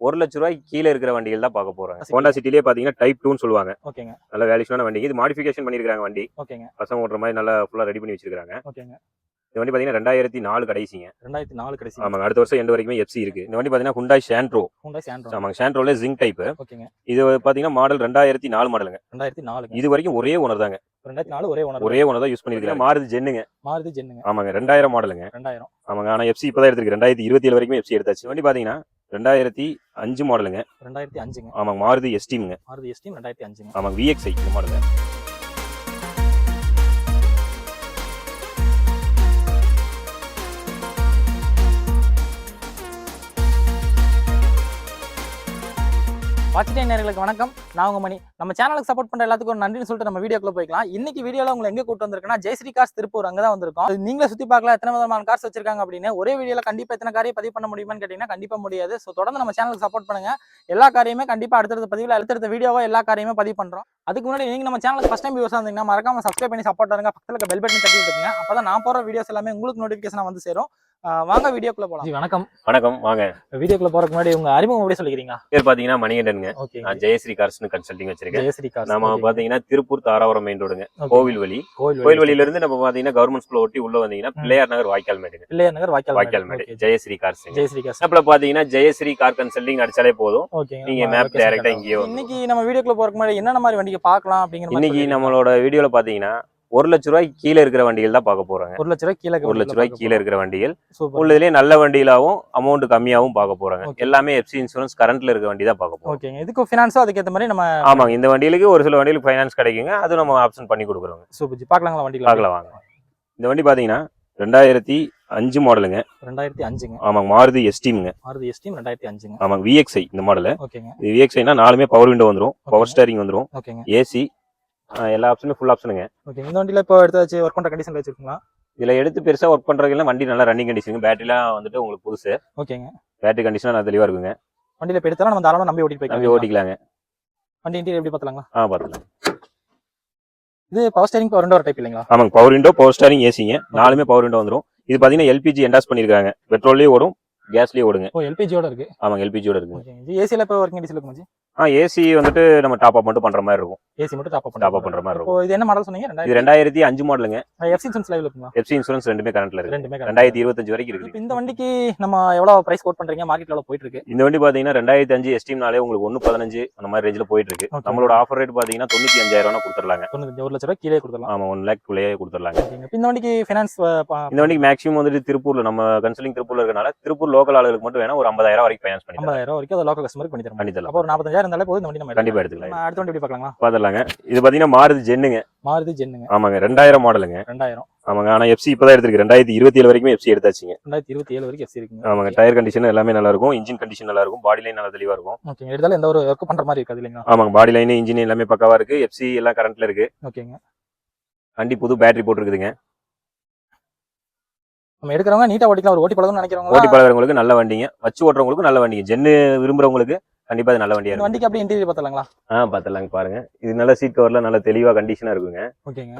ஒரு லட்ச ரூபாய்க்கு கீழே இருக்கிற வண்டிகள் தான் பார்க்க போறோம் ஹோண்டா சிட்டிலேயே பாத்தீங்கன்னா டைப் டூன்னு சொல்லுவாங்க. ஓகேங்க. நல்ல வேல்யூஷனான வண்டி. இது மாடிஃபிகேஷன் பண்ணிருக்காங்க வண்டி. ஓகேங்க. பசங்க ஓட்டுற மாதிரி நல்லா ஃபுல்லா ரெடி பண்ணி வச்சிருக்காங்க ஓகேங்க. இந்த வண்டி பாத்தீங்கன்னா ரெண்டாயிரத்தி நாலு கடைசிங்க. ரெண்டாயிரத்தி நாலு கடைசி. ஆமாங்க. அடுத்த வருஷம் எண்டு வரைக்குமே எஃப்சி இருக்கு. இந்த வண்டி பாத்தீங்கன்னா ஹுண்டாய் ஷாண்ட்ரோ ஹூண்டாய் சாண்ட்ரோ ஆமாங்க. ஷாண்ட்ரோல ஜிங்க் டைப் ஓகேங்க. இது பாத்தீங்கன்னா மாடல் ரெண்டாயிரத்தி நாலு மாடலுங்க ரெண்டாயிரத்தி நாலுங்க. இது வரைக்கும் ஒரே ஓனர் தாங்க. ரெண்டாயிரத்தி நாலு ஒரே ஓனர் ஒரே ஓனர் தான் யூஸ் பண்ணிருக்காங்க மாறுது ஜென்னுங்க மாருதி ஜென்னுங்க ஆமாங்க. ரெண்டாயிரம் மாடலுங்க ரெண்டாயிரம். ஆமாங்க. ஆனா எஃப்சி இப்பதான் எடுத்திருக்கு. ரெண்டாயிரத்தி இருபத்தி ஏழு வரைக்கும் எஃப்சி எடுத்தாச்சு. வண்டி பாத்தீங்கன்னா ரெண்டாயிரத்தி அஞ்சு மாடலுங்க. ரெண்டாயிரத்தி அஞ்சுங்க. ஆமாங்க மாருதி எஸ்டீமுங்க மாருதி எஸ்டிம் ரெண்டாயிரத்தி அஞ்சுங்க. ஆமாங்க விஎக்ஸ்ஐ இந்த மாடல் வாட்சிட்டே நேர்களுக்கு வணக்கம். நான் உங்க மணி. நம்ம சேனலுக்கு சப்போர்ட் பண்ற எல்லாத்துக்கும் ஒரு நன்றின்னு சொல்லிட்டு நம்ம வீடியோக்குள்ள போய்க்கலாம். இன்னைக்கு வீடியோல உங்களை எங்க கூட்டு வந்திருக்கேன்னா ஜெயஸ்ரீ கார்ஸ் திருப்பூர் அங்கே தான் வந்திருக்கோம். அது நீங்களே சுத்தி பார்க்கலாம் எத்தனை விதமான கார்ஸ் வச்சிருக்காங்க அப்படின்னு. ஒரே வீடியோல கண்டிப்பா எத்தனை காரையும் பதிவு பண்ண முடியுமான்னு கேட்டீங்கன்னா கண்டிப்பா முடியாது. ஸோ தொடர்ந்து நம்ம சேனலுக்கு சப்போர்ட் பண்ணுங்க. எல்லா காரியமே கண்டிப்பா அடுத்தடுத்த பதிவில் அடுத்தடுத்த வீடியோவா எல்லா காரியமே பதிவு பண்றோம். அதுக்கு முன்னாடி நீங்க நம்ம சேனலுக்கு ஃபர்ஸ்ட் டைம் வியூஸ் இருந்தீங்கன்னா மறக்காம சப்ஸ்கிரைப் பண்ணி சப்போர்ட் பண்ணுங்க. பக்கத்துல பெல் பட்டன் தட்டி விட்டுருங்க. அப்பதான் நான் போற வீடியோஸ் எல்லாமே உங்களுக்கு நோட்டிபிகேஷன் வந்து சேரும். வாங்க வீடியோக்குள்ள போலாம். வணக்கம். வணக்கம் வாங்க. வீடியோக்குள்ள போறதுக்கு முன்னாடி உங்க அறிமுகம் எப்படி சொல்லிக்கிறீங்க? பேர் பாத்தீங்கன்னா மணிகண்டனுங்க. நான் ஜெயஸ்ரீ கார்ஸ்னு கன்சல்டிங் வச்சிருக்கேன். ஜெயஸ்ரீ கார்ஸ். நம்ம. பாத்தீங்கன்னா திருப்பூர் தாராபுரம் மெயின் ரோடுங்க. கோவில் வழி. கோயில் கோயில் வழியில இருந்து நம்ம பாத்தீங்கன்னா கவர்மெண்ட் ஸ்கூல் ஒட்டி உள்ள வந்தீங்கன்னா. பிள்ளையார் நகர் வாய்க்கால் மேடுங்க. பிள்ளையார் நகர் வாய்க்கால் வாய்க்கால் மேடு. Jayashree cars Jayashree cars. அப்பல பாத்தீங்கன்னா ஜெயஸ்ரீ கார் கன்சல்டிங் அடிச்சாலே போதும். நீங்க மேப் டைரக்டா இங்கேயே வந்து இன்னைக்கு நம்ம வீடியோக்குள்ள போறதுக்கு முன்னாடி என்னென்ன மாதிரி வண்டிக்கு பார்க்கலாம் அப்படிங்கிற இன்னைக்கு. நம்மளோட வீடியோல பாத்தீங்கன்னா ஒரு லட்ச ரூபாய்க்கு கீழே இருக்கிற வண்டிகள் தான் பார்க்க போறாங்க. ஒரு லட்ச ரூபாய் கீழே ஒரு லட்ச ரூபாய்க்கு கீழே இருக்கிற வண்டிகள். உள்ளதுலயே நல்ல வண்டியிலாவும் அமௌண்ட் கம்மியாவும் பார்க்க போறாங்க. எல்லாமே எஃப்சி இன்சூரன்ஸ் கரண்ட்ல இருக்க வண்டி தான் பார்க்க போறோம். ஓகேங்க. இதுக்கு ஃபினான்ஸோ அதுக்கேற்ற மாதிரி நம்ம ஆமாங்க. இந்த வண்டிகளுக்கு ஒரு சில வண்டிகளுக்கு ஃபைனான்ஸ் கிடைக்குங்க. அது நம்ம ஆப்ஷன் பண்ணி கொடுக்குறோங்க. சூப்பர் பார்க்கலாங்களா வண்டியில் பார்க்கலாம் வாங்க. இந்த வண்டி பாத்தீங்கன்னா ரெண்டாயிரத்தி அஞ்சு மாடலுங்க. ரெண்டாயிரத்தி அஞ்சுங்க. ஆமாங்க மாருதி எஸ்டீமுங்க மாருதி எஸ்டிம் ரெண்டாயிரத்தி அஞ்சுங்க. ஆமாங்க விஎக்ஸ்ஐ இந்த மாடல். ஓகேங்க. இது விஎக்ஸ்ஐனா நாலுமே பவர் விண்டோ வந்துரும் பவர் ஸ்டேரிங் வந்துரும் ஓகேங்க. ஏசி எல்லா ஆப்ஷனுமே ஃபுல் ஆப்ஷனுங்க ஓகே இந்த வண்டியில இப்போ எடுத்து வச்சு ஒர்க் பண்ற கண்டிஷன்ல வச்சிருக்கீங்களா? இதுல எடுத்து பெருசா ஒர்க் பண்றதுல வண்டி நல்லா ரன்னிங் கண்டிஷன் பேட்டரிலாம் வந்துட்டு உங்களுக்கு புதுசு. ஓகேங்க. பேட்டரி கண்டிஷன் நல்லா தெளிவா இருக்குங்க. வண்டியில இப்போ எடுத்தாலும் நம்ம தாராளமா நம்பி ஓட்டிட்டு நம்பி போய்க்கலாம் ஓட்டிக்கலாங்க. வண்டி இன்டீரியர் எப்படி பார்த்துலாங்களா? ஆ பார்த்துக்கலாம். இது power steering power window type இல்லைங்களா? ஆமாங்க பவர் விண்டோ பவர் ஸ்டேரிங் ஏசிங்க நாலுமே பவர் விண்டோ வந்துரும். இது பாத்தீங்கன்னா எல்பிஜி என்டாஸ் பண்ணிருக்காங்க. பெட்ரோல்லயே ஓடும் கேஸ்லயே ஓடுங்க. ஓ எல்பிஜியோட இருக்கு? ஆமாங்க எல்பிஜியோட இருக்குங்க. ஓகே இது ஏசியில் இப்போ ஒர்க்கிங் கண்டிஷன் இருக்குமா ஆ ஏசி வந்துட்டு நம்ம டாப் அப் மட்டும் பண்ற மாதிரி இருக்கும். ஏசி மட்டும் டாப் அப் டாப் அப் பண்ற மாதிரி இப்போ இது என்ன மாடல் சொன்னீங்க? இது ரெண்டாயிரத்தி அஞ்சு மாடலுங்க எஃப்சி இன்சூரன்ஸ் லைவ்ல இருக்குங்களா? எஃப்சி இன்சூரன்ஸ் ரெண்டுமே கரண்ட்ல இருக்கு. ரெண்டுமே. ரெண்டாயிரத்தி இருபத்தஞ்சு வரைக்கும் இப்போ இருக்குது. இந்த வண்டிக்கு நம்ம எவ்வளவு பிரைஸ் கோட் பண்றீங்க? மார்க்கெட்ல எவ்வளவு போயிட்டு இருக்கு. இந்த வண்டி பாத்தீங்கன்னா ரெண்டாயிரத்தி அஞ்சு எஸ்டீம்னாலே உங்களுக்கு ஒன்னு பதினஞ்சு அந்த மாதிரி ரேஞ்சில் போயிட்டு இருக்கு. நம்மளோட ஆஃபர் ரேட் பாத்தீங்கன்னா தொண்ணூத்தி அஞ்சாயிரம் ரூபா கொடுத்துடலாங்க. தொண்ணூத்தஞ்சு ஒரு லட்ச ரூபாய் கீழே கொடுத்துடலாம். ஆமா ஒன் லேக் குள்ளேயே கொடுத்துடலாங்க. இந்த வண்டிக்கு ஃபினான்ஸ் இந்த வண்டிக்கு மேக்ஸிமம் வந்துட்டு திருப்பூர்ல நம்ம கன்சல்டிங் திருப்பூர்ல இருக்கனால திருப்பூர் லோக்கல் ஆளுகளுக்கு மட்டும் வேணா ஒரு ஐம்பதாயிரம் வரைக்கும் ஃபைனான்ஸ் பண்ணி. ஐம்பதாயிரம் வரைக்கும் அதை லோக்கல் கஸ்டமருக்கு பண்ணி தரலாம் பண்ணி தரலாம். அப்போ ஒரு நாற்பத்தஞ்சாயிரம் இருந்தாலே போதும் இந்த வண்டி நம்ம கண்டிப்பா எடுத்துக்கலாம். அடுத்த வண்டி எப்படி பார்க்கலாங்களா பாத்துடலாங்க இது பாத்தீங்கன்னா மாருதி ஜென்னுங்க மாருதி ஜென்னுங்க ஆமாங்க ரெண்டாயிரம் மாடலுங்க. ரெண்டாயிரம். ஆமாங்க ஆனா எஃப்சி இப்பதான் எடுத்திருக்கு. ரெண்டாயிரத்தி இருபத்தி ஏழு வரைக்கும் எஃப்சி எடுத்தாச்சுங்க. ரெண்டாயிரத்தி இருபத்தி ஏழு வரைக்கும் எஃப்சி இருக்குங்க. ஆமாங்க டயர் கண்டிஷன் எல்லாமே நல்லா இருக்கும் இன்ஜின் கண்டிஷன் நல்லா இருக்கும் பாடி லைன் நல்லா தெளிவா இருக்கும். ஓகேங்க எடுத்தாலும் எந்த ஒரு ஒர்க் பண்ற மாதிரி இருக்காது இல்லைங்களா? ஆமாங்க பாடி லைன் இன்ஜின் எல்லாமே பக்காவா இருக்கு. எஃப்சி எல்லாம் கரண்ட்ல இருக்கு. ஓகேங்க. வண்டி புது பேட்டரி போட்டுருக்குதுங்க. நம்ம எடுக்கிறவங்க நீட்டா ஓட்டிக்கலாம். ஒரு ஓட்டி பழகணும்னு நினைக்கிறவங்க ஓட்டி பழகிறவங்களுக்கு நல்ல வண்டிங்க. வச்சு ஓட்டுறவங்களுக்கு நல்ல வண்டிங்க. ஜென்னு விரும்புறவங்களுக்கு கண்டிப்பா இது நல்ல வண்டியா இருக்கும் வண்டிக்கு அப்படியே இன்டீரியர் பார்த்தலாங்களா ஆ பாத்துலாங்க பாருங்க. இது நல்ல சீட் கவர்ல நல்ல தெளிவா கண்டிஷனா இருக்குங்க. ஓகேங்க.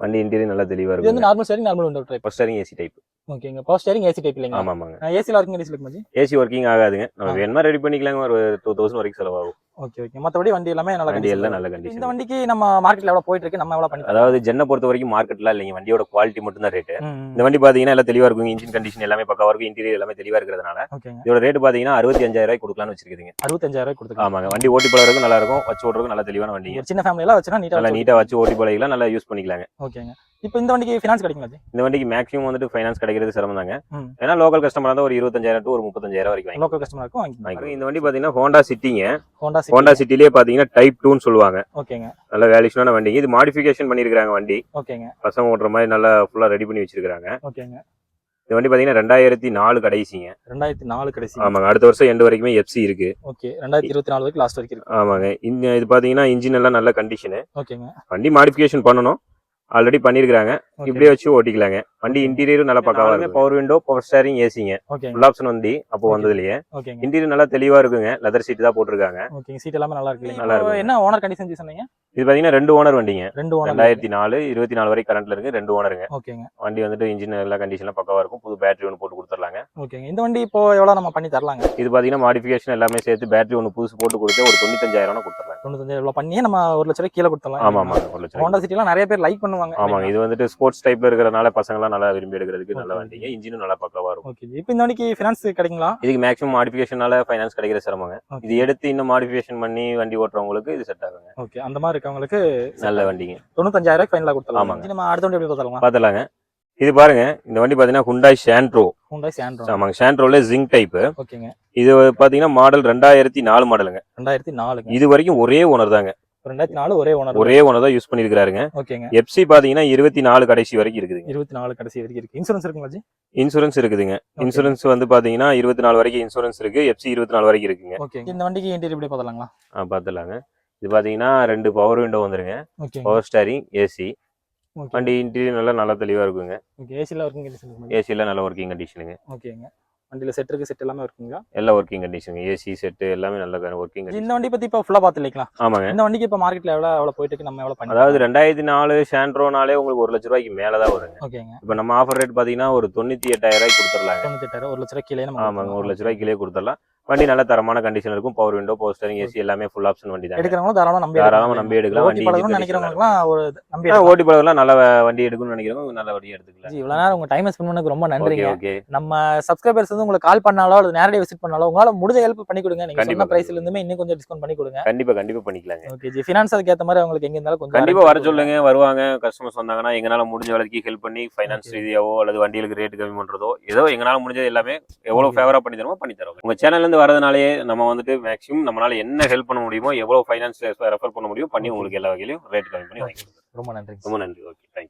வண்டி இன்டீரியர் நல்லா தெளிவா இது வந்து இருக்கும் normal steering normal window type steering AC type ஓகேங்க. பவர் ஸ்டேரிங் ஏசி டைப் இல்லைங்களா? ஆமா ஆமாங்க ஏசியில் ஒர்க்கிங் இருக்குமா ஜி? ஏசி ஒர்க்கிங் ஆகாதுங்க. நம்ம. வேணுமா ரெடி பண்ணிக்கலாங்க. ஒரு டூ தௌசண்ட் வரைக்கும் செலவாகும். ஓகே ஓகே மற்றபடி வண்டி எல்லாமே நல்ல வண்டி எல்லாம். நல்ல இந்த கண்டிஷன் வண்டிக்கு நம்ம மார்க்கெட்ல எவ்வளவு போயிட்டு இருக்கு நம்ம எவ்வளவு பண்ணி அதாவது ஜென்னை பொறுத்த வரைக்கும் மார்க்கெட்லாம் இல்லைங்க. வண்டியோட குவாலிட்டி மட்டும் தான் ரேட்டு. இந்த வண்டி பாத்தீங்கன்னா எல்லாம் தெளிவா இருக்கும். இன்ஜின் கண்டிஷன் எல்லாமே பக்காவா இருக்கும் இன்டீரியர் எல்லாமே தெளிவா இருக்கிறதுனால இதோட ரேட் பாத்தீங்கன்னா அறுபத்தி அஞ்சாயிரம் ரூபாய் கொடுக்கலாம்னு வச்சிருக்கீங்க. அறுபத்தஞ்சாயிரம் ரூபாய் கொடுத்துருக்காங்க ஆமாங்க. வண்டி ஓட்டி பழகிறதுக்கும் நல்லா இருக்கும். வச்சு ஓட்டுறதுக்கும் நல்ல தெளிவான ஒரு சின்ன ஃபேமிலி எல்லாம் வச்சுனா நீட்டா நல்லா நீட்டா வச்சு ஓட்டி பழகிக்கலாம். நல்லா யூஸ் பண்ணிக்கலாங்க. ஓகேங்க இப்போ இந்த வண்டிக்கு ஃபினான்ஸ் கிடைக்குங்களா இந்த வண்டிக்கு மேக்ஸிமம் வந்துட்டு ஃபைனான்ஸ் கிடைக்கிறது சிரமம் தாங்க. ஏன்னா லோக்கல் கஸ்டமர் தான் ஒரு இருபத்தஞ்சாயிரம் டு ஒரு முப்பத்தஞ்சாயிரம் வரைக்கும் லோக்கல் வாங்கிக்கலாம். வாங்கிக்கலாம். இந்த வண்டி பாத்தீங்கன்னா ஹோண்டா சிட்டிங்க ஹோண்டா ஹோண்டா சிட்டிலேயே பாத்தீங்கன்னா டைப் டூன்னு சொல்லுவாங்க. ஓகேங்க. நல்ல வேல்யூஷனான வண்டி இது மாடிஃபிகேஷன் பண்ணிருக்காங்க வண்டி. ஓகேங்க. பசங்க ஓட்டுற மாதிரி நல்லா ஃபுல்லா ரெடி பண்ணி வச்சிருக்காங்க ஓகேங்க. இந்த வண்டி பாத்தீங்கன்னா ரெண்டாயிரத்தி நாலு கடைசிங்க. ரெண்டாயிரத்தி நாலு கடைசி ஆமாங்க. அடுத்த வருஷம் எண்டு வரைக்குமே எஃப்சி இருக்கு. ஓகே. ரெண்டாயிரத்தி இருபத்தி நாலு வரைக்கும் லாஸ்ட் வரைக்கும் இருக்கு. ஆமாங்க. இந்த இது பாத்தீங்கன்னா இன்ஜின் எல்லாம் நல்ல கண்டிஷனு ஓகேங்க. வண்டி மாடிஃபிகேஷன் பண்ணணும். ஆல்ரெடி பண்ணிருக்காங்க Okay. இப்படியே வச்சு ஓட்டிக்கலாங்க. வண்டி இன்டீரியரும் நல்லா பக்காவா இருக்கு பவர் விண்டோ பவர் ஸ்டேரிங் ஏசிங்க ஃபுல் ஆப்ஷன் வந்து அப்போ. வந்ததுலயே. இன்டீரியர் நல்லா தெளிவா இருக்குங்க. லெதர் சீட் தான் போட்டிருக்காங்க. ஓகேங்க சீட் எல்லாமே நல்லா இருக்கு நல்லா இருக்குங்க. என்ன ஓனர் கண்டிஷன் சொன்னீங்க? இது பாத்தீங்கன்னா ரெண்டு ஓனர் வண்டிங்க. ரெண்டு ஓனர் ரெண்டாயிரத்தி நாலு இருபத்தி நாலு வரைக்கும் கரண்ட்ல இருக்கு. ரெண்டு ஓனருங்க ஓகேங்க வண்டி வந்துட்டு இன்ஜின் எல்லா கண்டிஷன்ல பக்காவா இருக்கும். புது பேட்டரி ஒன்று போட்டு கொடுத்துர்லாங்க ஓகேங்க இந்த வண்டி இப்போ எவ்வளவு நம்ம பண்ணி தரலாங்க? இது பாத்தீங்கன்னா மாடிஃபிகேஷன் எல்லாமே சேர்த்து பேட்டரி ஒன்று புதுசு போட்டு கொடுத்து ஒரு தொண்ணூத்தஞ்சாயிரம் கொடுத்துர்லாங்க தொண்ணூத்தஞ்சு எவ்வளவு பண்ணி நம்ம ஒரு லட்ச ரூபாய் கீழே கொடுத்துடலாம். ஆமா ஆமாங்க ஒரு லட்சம் ஹோண்டா சிட்டிலாம் நிறைய பேர் லைக் பண்ணுவாங்க. ஆமாங்க இது வந்துட்டு ஸ்போர்ட்ஸ் டைப்ல இருக்கிறனால பசங்க எல்லாம் நல்லா விரும்பி எடுக்கிறதுக்கு நல்ல. வண்டிங்க. இன்ஜினும் நல்லா பக்காவா இருக்கும். ஓகே இப்போ இந்த வண்டிக்கு ஃபினான்ஸ் கிடைக்குங்களா? இதுக்கு மேக்ஸிமம் மாடிஃபிகேஷனால ஃபைனான்ஸ் கிடைக்கிற சிரமங்க. இது எடுத்து இன்னும் மாடிஃபிகேஷன் பண்ணி வண்டி ஓட்டுறவங்களுக்கு இது செட் ஆகுங்க. ஓகே அந்த மாதிரி இருக்கவங்களுக்கு நல்ல வண்டிங்க. தொண்ணூத்தஞ்சாயிரம் ரூபாய் ஃபைனலா கொடுத்துடலாம். ஆமாங்க. இனி நம்ம அடுத்த வண்டி எப்படி பார்த்தலாம் பாத்துலாங்க இது பாருங்க. இந்த வண்டி பாத்தீங்கன்னா ஹுண்டாய் ஷாண்ட்ரோ ஹோண்டா சாண்ட்ரோ ஆமாங்க ஷாண்ட்ரோல ஜிங்க் டைப் ஓகேங்க. இது பாத்தீங்கன்னா மாடல் ரெண்டாயிரத்தி நாலு மாடலுங்க ரெண்டாயிரத்தி நாலுங்க. இது வரைக்கும் ஒரே ஓனர் தாங்க. ரெண்டாயிரத்தி நாலு ஒரே ஓனர் ஒரே ஓனர் தான் யூஸ் பண்ணிருக்காருங்க ஓகேங்க. எஃப்சி பாத்தீங்கன்னா இருபத்தி நாலு கடைசி வரைக்கும் இருக்குதுங்க இருபத்தி நாலு கடைசி வரைக்கும் இருக்கு. இன்சூரன்ஸ் இருக்குங்களா இன்சூரன்ஸ் இருக்குதுங்க. இன்சூரன்ஸ் வந்து பாத்தீங்கன்னா இருபத்தி நாலு வரைக்கும் இன்சூரன்ஸ் இருக்கு. எஃப்சி இருபத்தி நாலு வரைக்கும் இருக்குங்க. ஓகே இந்த வண்டிக்கு இன்டீரியர் எப்படி பார்த்தலாங்களா ஆ பாத்துலாங்க இது பாத்தீங்கன்னா ரெண்டு பவர் விண்டோ வந்துருங்க. பவர் ஸ்டாரிங் ஏசி வண்டி இன்டீரியர் நல்லா நல்லா தெளிவா இருக்குங்க. ஓகே ஏசியில் ஒர்க்கிங் கண்டிஷன் ஏசில நல்ல ஒர்க்கிங் கண்டிஷனுங்க ஓகேங்க. வண்டியில் செட் இருக்கு செட் எல்லாமே இருக்குங்களா? எல்லா ஒர்க்கிங் கண்டிஷனுங்க ஏசி செட்டு எல்லாமே நல்ல ஒர்க்கிங் கண்டிஷன் இந்த வண்டி பத்தி இப்போ ஃபுல்லா பார்த்துக்கலாம் ஆமாங்க. இந்த வண்டிக்கு இப்போ மார்க்கெட்ல எவ்வளோ எவ்வளோ போயிட்டு நம்ம எவ்வளோ பண்ணி அதாவது ரெண்டாயிரத்தி நாலு ஷாண்ட்ரோனாலே உங்களுக்கு ஒரு லட்ச ரூபாய்க்கு மேல தான் வருங்க. ஓகேங்க. இப்போ நம்ம ஆஃபர் ரேட் பாத்தீங்கன்னா ஒரு தொண்ணூத்தி எட்டாயிரம் ரூபாய்க்கு கொடுத்துடலாங்க. தொண்ணூத்தெட்டாயிரம் ஒரு லட்ச ரூபாய் கீழே நம்ம ஆமாங்க ஒரு லட்ச ரூபாய்க்கு கீழே கொடுத்துடலாம். வண்டி நல்ல தரமான கண்டிஷன் இருக்கும். Power window power steering AC எல்லாமே ஃபுல் ஆப்ஷன் வண்டி தான் எடுக்கிறவங்களும் தாராளமா நம்பி தாராளமா நம்பி எடுக்கலாம். வண்டி நினைக்கிறவங்களுக்குலாம் ஒரு நம்பி. ஓட்டி பழகலாம் நல்ல வண்டி எடுக்கணும்னு நினைக்கிறவங்க நல்ல வண்டி எடுத்துக்கலாம். ஜி, இவ்வளவு நேரம் உங்க டைம் ஸ்பெண்ட் பண்ணதுக்கு ரொம்ப ஓகே நன்றிங்க நம்ம சப்ஸ்கிரைபர்ஸ் வந்து உங்களுக்கு கால் பண்ணாலோ அல்லது நேரடியாக விசிட் பண்ணாலோ உங்களால முடிஞ்ச ஹெல்ப் பண்ணி கொடுங்க. நீங்க கண்டிப்பா, சொன்ன பிரைஸ்ல இருந்துமே இன்னும் கொஞ்சம் டிஸ்கவுண்ட் பண்ணி கொடுங்க. கண்டிப்பா கண்டிப்பா பண்ணிக்கலாங்க. Okay G. ஃபினான்ஸ் அதுக்கு ஏத்த மாதிரி உங்களுக்கு எங்க இருந்தாலும் கொஞ்சம் கண்டிப்பா வர சொல்லுங்க. வருவாங்க. கஸ்டமர்ஸ் வந்தாங்கன்னா எங்களால முடிஞ்ச வேலைக்கு ஹெல்ப் பண்ணி ஃபைனான்ஸ். ரீதியாவோ அல்லது வண்டிகளுக்கு ரேட் கம்மி பண்றதோ ஏதோ எங்களால முடிஞ்சது எல்லாமே எவ்வளவு Okay. ஃபேவரா பண்ணி தருமோ பண்ணி தரோம் உங்க சேனல்ல இருந்து வரதுனாலே நம்ம வந்துட்டு மேக்ஸிமம் நம்மளால என்ன ஹெல்ப் பண்ண முடியுமோ எவ்வளவு ஃபைனான்ஸ் ரெஃபர் பண்ண முடியும் பண்ணி. உங்களுக்கு எல்லா வகையிலும் ரேட் கம்மி பண்ணி வாங்கி. ரொம்ப நன்றி ரொம்ப நன்றி ஓகே தேங்க்யூ